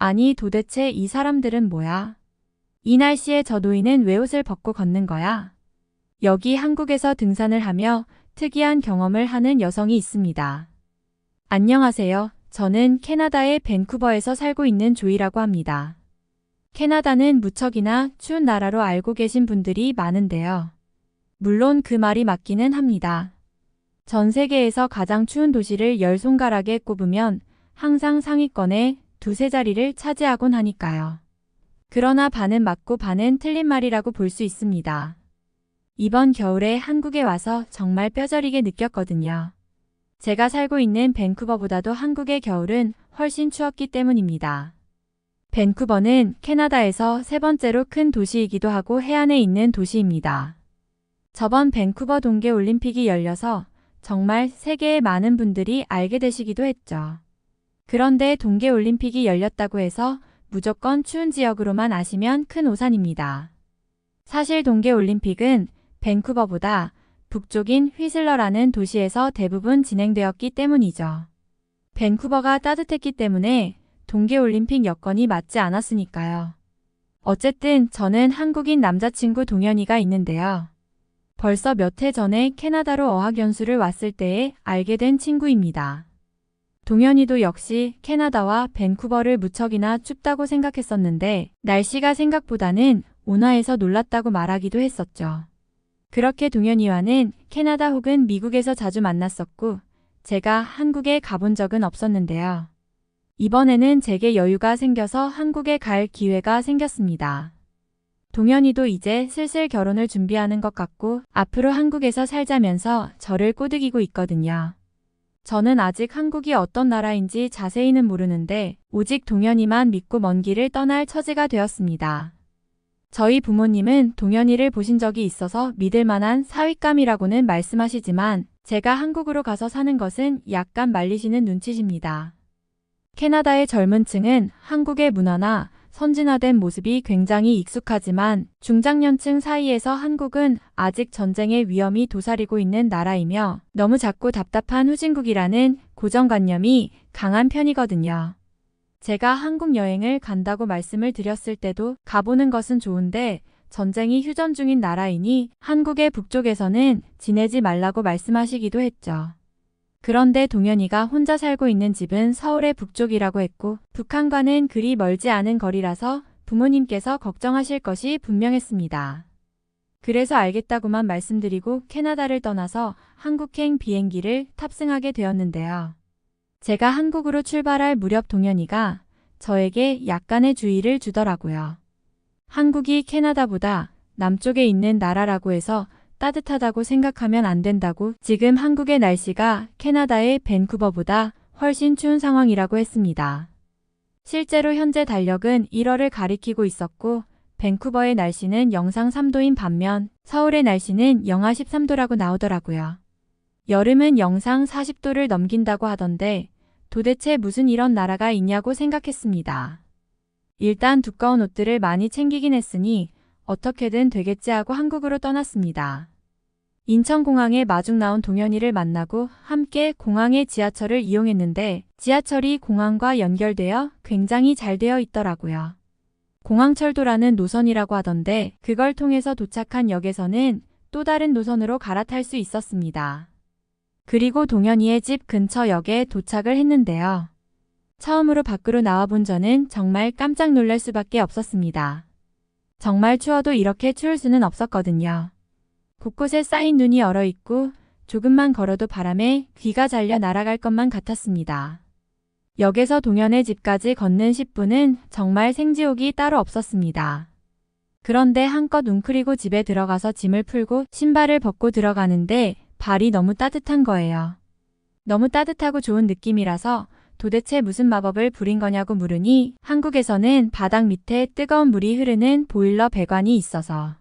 아니 도대체 이 사람들은 뭐야? 이 날씨에 저 노인은 왜 옷을 벗고 걷는 거야? 여기 한국에서 등산을 하며 특이한 경험을 하는 여성이 있습니다. 안녕하세요. 저는 캐나다의 밴쿠버에서 살고 있는 조이라고 합니다. 캐나다는 무척이나 추운 나라로 알고 계신 분들이 많은데요. 물론 그 말이 맞기는 합니다. 전 세계에서 가장 추운 도시를 열 손가락에 꼽으면 항상 상위권에 두세 자리를 차지하곤 하니까요. 그러나 반은 맞고 반은 틀린 말이라고 볼 수 있습니다. 이번 겨울에 한국에 와서 정말 뼈저리게 느꼈거든요. 제가 살고 있는 밴쿠버보다도 한국의 겨울은 훨씬 추웠기 때문입니다. 밴쿠버는 캐나다에서 세 번째로 큰 도시이기도 하고 해안에 있는 도시입니다. 저번 밴쿠버 동계 올림픽이 열려서 정말 세계의 많은 분들이 알게 되시기도 했죠. 그런데 동계올림픽이 열렸다고 해서 무조건 추운 지역으로만 아시면 큰 오산입니다. 사실 동계올림픽은 밴쿠버보다 북쪽인 휘슬러라는 도시에서 대부분 진행되었기 때문이죠. 밴쿠버가 따뜻했기 때문에 동계올림픽 여건이 맞지 않았으니까요. 어쨌든 저는 한국인 남자친구 동현이가 있는데요. 벌써 몇 해 전에 캐나다로 어학연수를 왔을 때에 알게 된 친구입니다. 동현이도 역시 캐나다와 밴쿠버를 무척이나 춥다고 생각했었는데 날씨가 생각보다는 온화해서 놀랐다고 말하기도 했었죠. 그렇게 동현이와는 캐나다 혹은 미국에서 자주 만났었고 제가 한국에 가본 적은 없었는데요. 이번에는 제게 여유가 생겨서 한국에 갈 기회가 생겼습니다. 동현이도 이제 슬슬 결혼을 준비하는 것 같고 앞으로 한국에서 살자면서 저를 꼬드기고 있거든요. 저는 아직 한국이 어떤 나라인지 자세히는 모르는데 오직 동현이만 믿고 먼 길을 떠날 처지가 되었습니다. 저희 부모님은 동현이를 보신 적이 있어서 믿을 만한 사윗감이라고는 말씀하시지만 제가 한국으로 가서 사는 것은 약간 말리시는 눈치십니다. 캐나다의 젊은 층은 한국의 문화나 선진화된 모습이 굉장히 익숙하지만 중장년층 사이에서 한국은 아직 전쟁의 위험이 도사리고 있는 나라이며 너무 작고 답답한 후진국이라는 고정관념이 강한 편이거든요. 제가 한국 여행을 간다고 말씀을 드렸을 때도 가보는 것은 좋은데 전쟁이 휴전 중인 나라이니 한국의 북쪽에서는 지내지 말라고 말씀하시기도 했죠. 그런데 동현이가 혼자 살고 있는 집은 서울의 북쪽이라고 했고 북한과는 그리 멀지 않은 거리라서 부모님께서 걱정하실 것이 분명했습니다. 그래서 알겠다고만 말씀드리고 캐나다를 떠나서 한국행 비행기를 탑승하게 되었는데요. 제가 한국으로 출발할 무렵 동현이가 저에게 약간의 주의를 주더라고요. 한국이 캐나다보다 남쪽에 있는 나라라고 해서 따뜻하다고 생각하면 안 된다고 지금 한국의 날씨가 캐나다의 밴쿠버보다 훨씬 추운 상황이라고 했습니다. 실제로 현재 달력은 1월을 가리키고 있었고 밴쿠버의 날씨는 영상 3도인 반면 서울의 날씨는 영하 13도라고 나오더라고요. 여름은 영상 40도를 넘긴다고 하던데 도대체 무슨 이런 나라가 있냐고 생각했습니다. 일단 두꺼운 옷들을 많이 챙기긴 했으니 어떻게든 되겠지 하고 한국으로 떠났습니다. 인천공항에 마중 나온 동현이를 만나고 함께 공항의 지하철을 이용했는데 지하철이 공항과 연결되어 굉장히 잘 되어 있더라고요. 공항철도라는 노선이라고 하던데 그걸 통해서 도착한 역에서는 또 다른 노선으로 갈아탈 수 있었습니다. 그리고 동현이의 집 근처 역에 도착을 했는데요. 처음으로 밖으로 나와본 저는 정말 깜짝 놀랄 수밖에 없었습니다. 정말 추워도 이렇게 추울 수는 없었거든요. 곳곳에 쌓인 눈이 얼어 있고 조금만 걸어도 바람에 귀가 잘려 날아갈 것만 같았습니다. 역에서 동현의 집까지 걷는 10분은 정말 생지옥이 따로 없었습니다. 그런데 한껏 웅크리고 집에 들어가서 짐을 풀고 신발을 벗고 들어가는데 발이 너무 따뜻한 거예요. 너무 따뜻하고 좋은 느낌이라서 도대체 무슨 마법을 부린 거냐고 물으니 한국에서는 바닥 밑에 뜨거운 물이 흐르는 보일러 배관이 있어서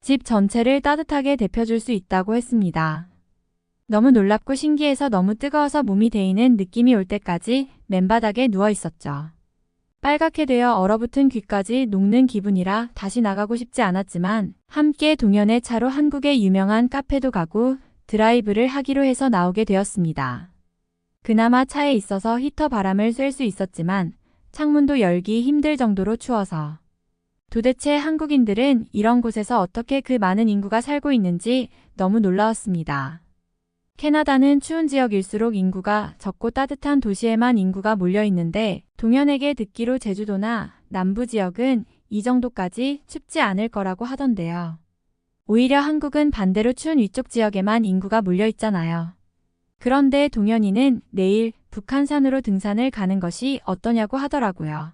집 전체를 따뜻하게 데펴줄 수 있다고 했습니다. 너무 놀랍고 신기해서 너무 뜨거워서 몸이 데이는 느낌이 올 때까지 맨바닥에 누워 있었죠. 빨갛게 되어 얼어붙은 귀까지 녹는 기분이라 다시 나가고 싶지 않았지만 함께 동현의 차로 한국의 유명한 카페도 가고 드라이브를 하기로 해서 나오게 되었습니다. 그나마 차에 있어서 히터 바람을 쐴 수 있었지만 창문도 열기 힘들 정도로 추워서. 도대체 한국인들은 이런 곳에서 어떻게 그 많은 인구가 살고 있는지 너무 놀라웠습니다. 캐나다는 추운 지역일수록 인구가 적고 따뜻한 도시에만 인구가 몰려 있는데 동현에게 듣기로 제주도나 남부 지역은 이 정도까지 춥지 않을 거라고 하던데요. 오히려 한국은 반대로 추운 위쪽 지역에만 인구가 몰려 있잖아요. 그런데 동현이는 내일 북한산으로 등산을 가는 것이 어떠냐고 하더라고요.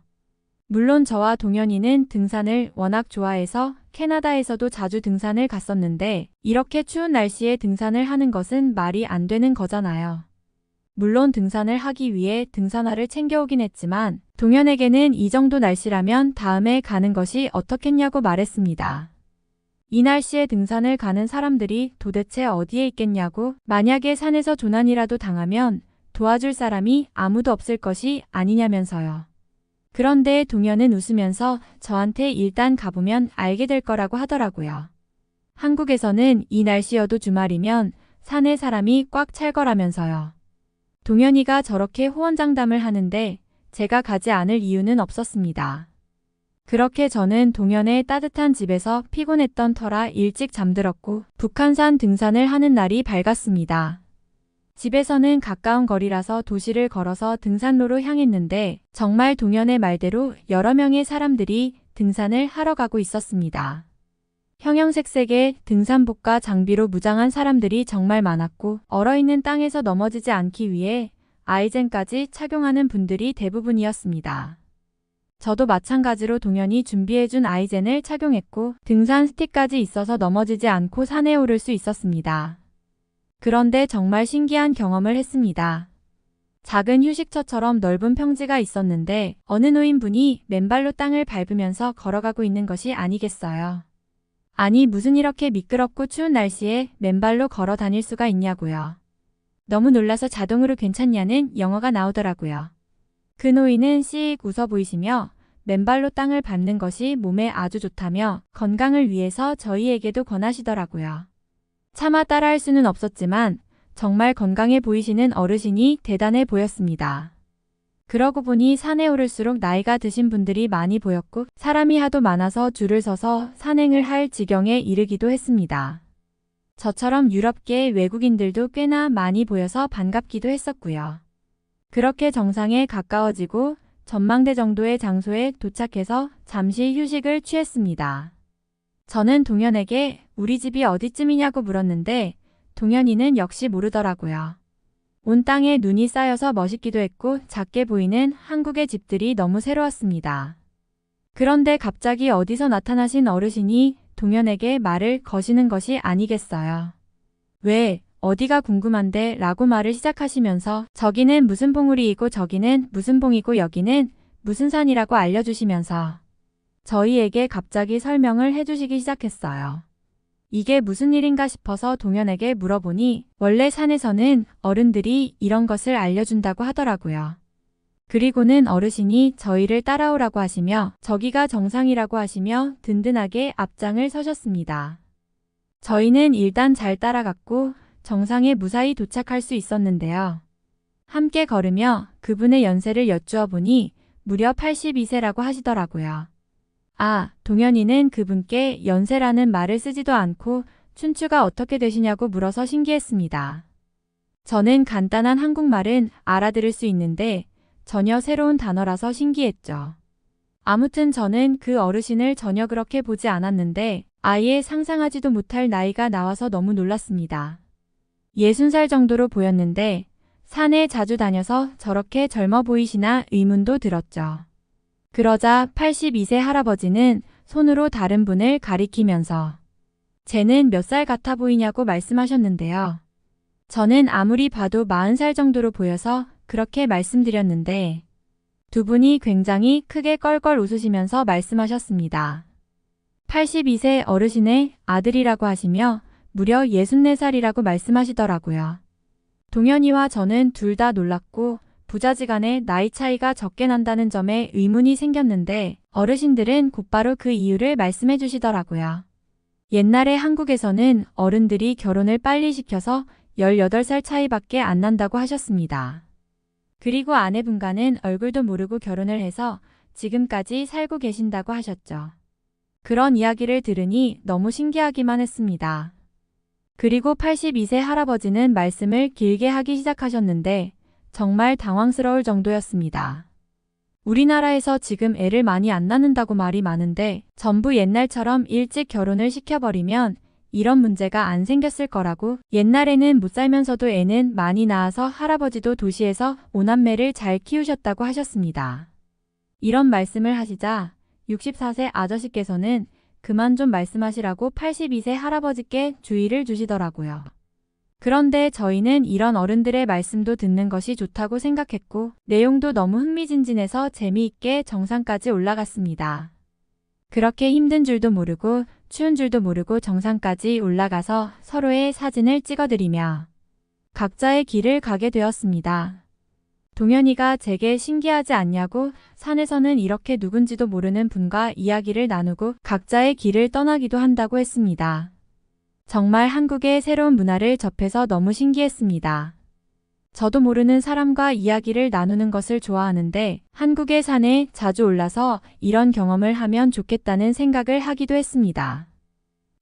물론 저와 동현이는 등산을 워낙 좋아해서 캐나다에서도 자주 등산을 갔었는데 이렇게 추운 날씨에 등산을 하는 것은 말이 안 되는 거잖아요. 물론 등산을 하기 위해 등산화를 챙겨오긴 했지만 동현에게는 이 정도 날씨라면 다음에 가는 것이 어떻겠냐고 말했습니다. 이 날씨에 등산을 가는 사람들이 도대체 어디에 있겠냐고 만약에 산에서 조난이라도 당하면 도와줄 사람이 아무도 없을 것이 아니냐면서요. 그런데 동현은 웃으면서 저한테 일단 가보면 알게 될 거라고 하더라고요. 한국에서는 이 날씨여도 주말이면 산에 사람이 꽉 찰 거라면서요. 동현이가 저렇게 호언장담을 하는데 제가 가지 않을 이유는 없었습니다. 그렇게 저는 동현의 따뜻한 집에서 피곤했던 터라 일찍 잠들었고 북한산 등산을 하는 날이 밝았습니다. 집에서는 가까운 거리라서 도시를 걸어서 등산로로 향했는데 정말 동현의 말대로 여러 명의 사람들이 등산을 하러 가고 있었습니다. 형형색색의 등산복과 장비로 무장한 사람들이 정말 많았고 얼어있는 땅에서 넘어지지 않기 위해 아이젠까지 착용하는 분들이 대부분이었습니다. 저도 마찬가지로 동현이 준비해준 아이젠을 착용했고 등산 스틱까지 있어서 넘어지지 않고 산에 오를 수 있었습니다. 그런데 정말 신기한 경험을 했습니다. 작은 휴식처처럼 넓은 평지가 있었는데 어느 노인분이 맨발로 땅을 밟으면서 걸어가고 있는 것이 아니겠어요. 아니 무슨 이렇게 미끄럽고 추운 날씨에 맨발로 걸어 다닐 수가 있냐고요. 너무 놀라서 자동으로 괜찮냐는 영어가 나오더라고요. 그 노인은 씩 웃어 보이시며 맨발로 땅을 밟는 것이 몸에 아주 좋다며 건강을 위해서 저희에게도 권하시더라고요. 차마 따라할 수는 없었지만 정말 건강해 보이시는 어르신이 대단해 보였습니다. 그러고 보니 산에 오를수록 나이가 드신 분들이 많이 보였고 사람이 하도 많아서 줄을 서서 산행을 할 지경에 이르기도 했습니다. 저처럼 유럽계 외국인들도 꽤나 많이 보여서 반갑기도 했었고요. 그렇게 정상에 가까워지고 전망대 정도의 장소에 도착해서 잠시 휴식을 취했습니다. 저는 동현에게 우리 집이 어디쯤이냐고 물었는데 동현이는 역시 모르더라고요. 온 땅에 눈이 쌓여서 멋있기도 했고 작게 보이는 한국의 집들이 너무 새로웠습니다. 그런데 갑자기 어디서 나타나신 어르신이 동현에게 말을 거시는 것이 아니겠어요. 왜, 어디가 궁금한데 라고 말을 시작하시면서 저기는 무슨 봉우리이고 저기는 무슨 봉이고 여기는 무슨 산이라고 알려주시면서 저희에게 갑자기 설명을 해주시기 시작했어요. 이게 무슨 일인가 싶어서 동현에게 물어보니 원래 산에서는 어른들이 이런 것을 알려준다고 하더라고요. 그리고는 어르신이 저희를 따라오라고 하시며 저기가 정상이라고 하시며 든든하게 앞장을 서셨습니다. 저희는 일단 잘 따라갔고 정상에 무사히 도착할 수 있었는데요. 함께 걸으며 그분의 연세를 여쭈어 보니 무려 82세라고 하시더라고요. 아, 동현이는 그분께 연세라는 말을 쓰지도 않고 춘추가 어떻게 되시냐고 물어서 신기했습니다. 저는 간단한 한국말은 알아들을 수 있는데 전혀 새로운 단어라서 신기했죠. 아무튼 저는 그 어르신을 전혀 그렇게 보지 않았는데 아예 상상하지도 못할 나이가 나와서 너무 놀랐습니다. 60살 정도로 보였는데 산에 자주 다녀서 저렇게 젊어 보이시나 의문도 들었죠. 그러자 82세 할아버지는 손으로 다른 분을 가리키면서 쟤는 몇 살 같아 보이냐고 말씀하셨는데요. 저는 아무리 봐도 40살 정도로 보여서 그렇게 말씀드렸는데 두 분이 굉장히 크게 껄껄 웃으시면서 말씀하셨습니다. 82세 어르신의 아들이라고 하시며 무려 64살이라고 말씀하시더라고요. 동현이와 저는 둘 다 놀랐고 부자지간에 나이 차이가 적게 난다는 점에 의문이 생겼는데 어르신들은 곧바로 그 이유를 말씀해 주시더라고요. 옛날에 한국에서는 어른들이 결혼을 빨리 시켜서 18살 차이밖에 안 난다고 하셨습니다. 그리고 아내분과는 얼굴도 모르고 결혼을 해서 지금까지 살고 계신다고 하셨죠. 그런 이야기를 들으니 너무 신기하기만 했습니다. 그리고 82세 할아버지는 말씀을 길게 하기 시작하셨는데 정말 당황스러울 정도였습니다. 우리나라에서 지금 애를 많이 안 낳는다고 말이 많은데 전부 옛날처럼 일찍 결혼을 시켜버리면 이런 문제가 안 생겼을 거라고 옛날에는 못 살면서도 애는 많이 낳아서 할아버지도 도시에서 오남매를 잘 키우셨다고 하셨습니다. 이런 말씀을 하시자 64세 아저씨께서는 그만 좀 말씀하시라고 82세 할아버지께 주의를 주시더라고요. 그런데 저희는 이런 어른들의 말씀도 듣는 것이 좋다고 생각했고 내용도 너무 흥미진진해서 재미있게 정상까지 올라갔습니다. 그렇게 힘든 줄도 모르고 추운 줄도 모르고 정상까지 올라가서 서로의 사진을 찍어드리며 각자의 길을 가게 되었습니다. 동현이가 제게 신기하지 않냐고 산에서는 이렇게 누군지도 모르는 분과 이야기를 나누고 각자의 길을 떠나기도 한다고 했습니다. 정말 한국의 새로운 문화를 접해서 너무 신기했습니다. 저도 모르는 사람과 이야기를 나누는 것을 좋아하는데 한국의 산에 자주 올라서 이런 경험을 하면 좋겠다는 생각을 하기도 했습니다.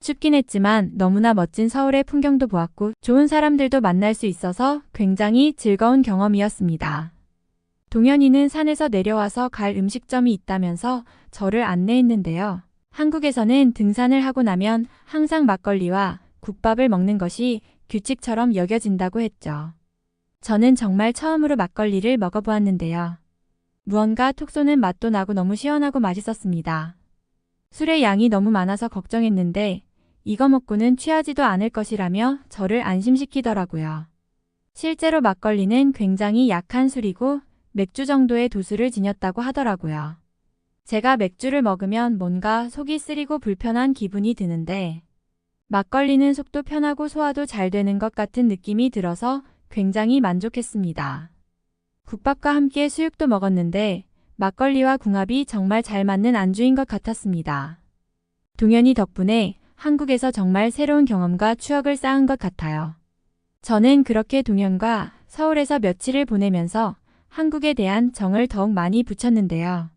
춥긴 했지만 너무나 멋진 서울의 풍경도 보았고 좋은 사람들도 만날 수 있어서 굉장히 즐거운 경험이었습니다. 동현이는 산에서 내려와서 갈 음식점이 있다면서 저를 안내했는데요. 한국에서는 등산을 하고 나면 항상 막걸리와 국밥을 먹는 것이 규칙처럼 여겨진다고 했죠. 저는 정말 처음으로 막걸리를 먹어보았는데요. 무언가 톡 쏘는 맛도 나고 너무 시원하고 맛있었습니다. 술의 양이 너무 많아서 걱정했는데 이거 먹고는 취하지도 않을 것이라며 저를 안심시키더라고요. 실제로 막걸리는 굉장히 약한 술이고 맥주 정도의 도수를 지녔다고 하더라고요. 제가 맥주를 먹으면 뭔가 속이 쓰리고 불편한 기분이 드는데 막걸리는 속도 편하고 소화도 잘 되는 것 같은 느낌이 들어서 굉장히 만족했습니다. 국밥과 함께 수육도 먹었는데 막걸리와 궁합이 정말 잘 맞는 안주인 것 같았습니다. 동현이 덕분에 한국에서 정말 새로운 경험과 추억을 쌓은 것 같아요. 저는 그렇게 동현과 서울에서 며칠을 보내면서 한국에 대한 정을 더욱 많이 붙였는데요.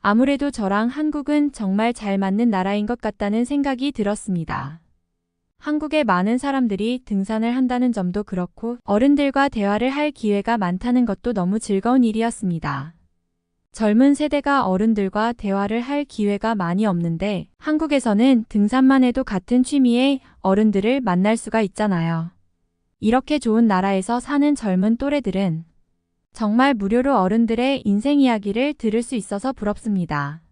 아무래도 저랑 한국은 정말 잘 맞는 나라인 것 같다는 생각이 들었습니다. 한국의 많은 사람들이 등산을 한다는 점도 그렇고 어른들과 대화를 할 기회가 많다는 것도 너무 즐거운 일이었습니다. 젊은 세대가 어른들과 대화를 할 기회가 많이 없는데 한국에서는 등산만 해도 같은 취미의 어른들을 만날 수가 있잖아요. 이렇게 좋은 나라에서 사는 젊은 또래들은 정말 무료로 어른들의 인생 이야기를 들을 수 있어서 부럽습니다.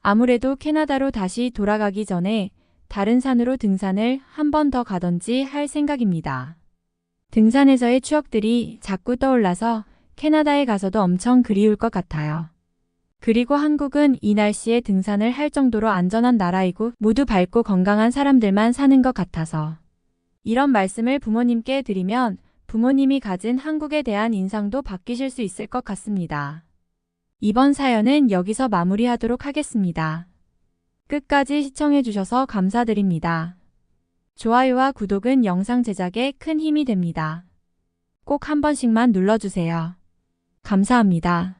아무래도 캐나다로 다시 돌아가기 전에 다른 산으로 등산을 한 번 더 가던지 할 생각입니다. 등산에서의 추억들이 자꾸 떠올라서 캐나다에 가서도 엄청 그리울 것 같아요. 그리고 한국은 이 날씨에 등산을 할 정도로 안전한 나라이고 모두 밝고 건강한 사람들만 사는 것 같아서 이런 말씀을 부모님께 드리면 부모님이 가진 한국에 대한 인상도 바뀌실 수 있을 것 같습니다. 이번 사연은 여기서 마무리하도록 하겠습니다. 끝까지 시청해주셔서 감사드립니다. 좋아요와 구독은 영상 제작에 큰 힘이 됩니다. 꼭 한 번씩만 눌러주세요. 감사합니다.